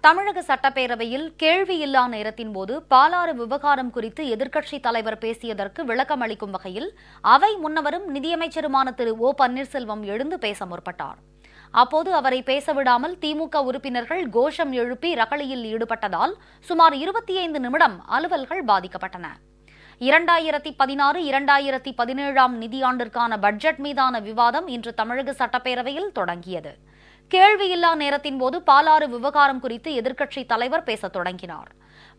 தமிழக சட்டப்பேரவையில் கேள்வியில்லா நேரத்தின் போது பாலாறு விவகாரம் குறித்து எதிர்க்கட்சித் தலைவர் பேசியதற்கு விளக்கம் அளிக்கும் வகையில் அவை முன்னவரும் நிதியமைச்சருமான திரு ஓ பன்னீர்செல்வம் எழுந்து பேச முற்பட்டார். அப்போது அவரை பேசவிடாமல் திமுக உறுப்பினர்கள் கோஷம் எழுப்பி ரகளியில் ஈடுபட்டதால் சுமார் இருபத்தி ஐந்து நிமிடம் அலுவல்கள் பாதிக்கப்பட்டன. இரண்டாயிரத்தி பதினாறு இரண்டாயிரத்தி பதினேழாம் நிதியாண்டிற்கான பட்ஜெட் மீதான விவாதம் இன்று தமிழக சட்டப்பேரவையில் தொடங்கியது. கேள்வியில்லா நேரத்தின் போது பாலாறு விவகாரம் குறித்து எதிர்க்கட்சி தலைவர் பேசத் தொடங்கினார்.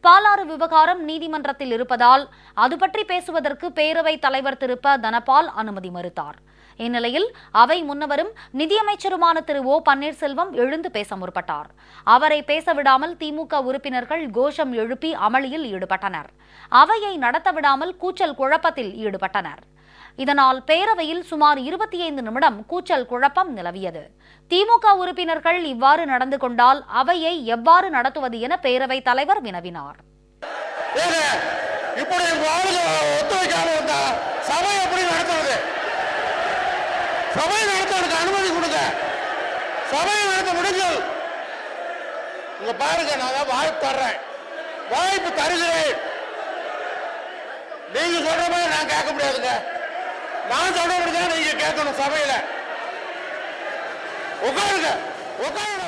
பாலாறு விவகாரம் நீதிமன்றத்தில் இருப்பதால் அது பற்றி பேசுவதற்கு பேரவைத் தலைவர் திரு. ப. தனபால் அனுமதி மறுத்தார். இந்நிலையில் அவை முன்னவரும் நிதியமைச்சருமான திரு. ஓ. பன்னீர்செல்வம் எழுந்து பேச முற்பட்டார். அவரை பேச விடாமல் திமுக உறுப்பினர்கள் கோஷம் எழுப்பி அமளியில் ஈடுபட்டனர். அவையை நடத்த விடாமல் கூச்சல் குழப்பத்தில் ஈடுபட்டனர். இதனால் பேரவையில் சுமார் இருபத்தி ஐந்து நிமிடம் கூச்சல் குழப்பம் நிலவியது. திமுக உறுப்பினர்கள் இவ்வாறு நடந்து கொண்டால் அவையை எவ்வாறு நடத்துவது என பேரவைத் தலைவர் வினவினார். சபை அனுமதி கொடுங்க. நடத்த முடிஞ்சல் இங்க பாருங்க நான் தான் வாய்ப்பு தர்றேன். வாய்ப்பு தருகிறேன். நீங்க சொல்ற மாதிரி நான் கேட்க முடியாதுங்க. நான் சொல்றது தான் நீங்க கேட்கணும் சபையில. உட்காருங்க. உட்காருங்க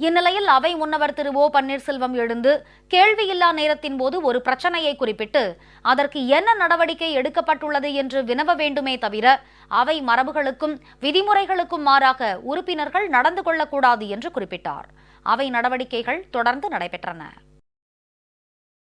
இந்நிலையில் அவை முன்னவர் திரு ஓ பன்னீர்செல்வம் எழுந்து கேள்வியில்லா நேரத்தின் போது ஒரு பிரச்சனையை குறிப்பிட்டு அதற்கு என்ன நடவடிக்கை எடுக்கப்பட்டுள்ளது என்று வினவ வேண்டுமே தவிர அவை மரபுகளுக்கும் விதிமுறைகளுக்கும் மாறாக உறுப்பினர்கள் நடந்து கொள்ளக்கூடாது என்று குறிப்பிட்டார். அவை நடவடிக்கைகள் தொடர்ந்து நடைபெற்றன.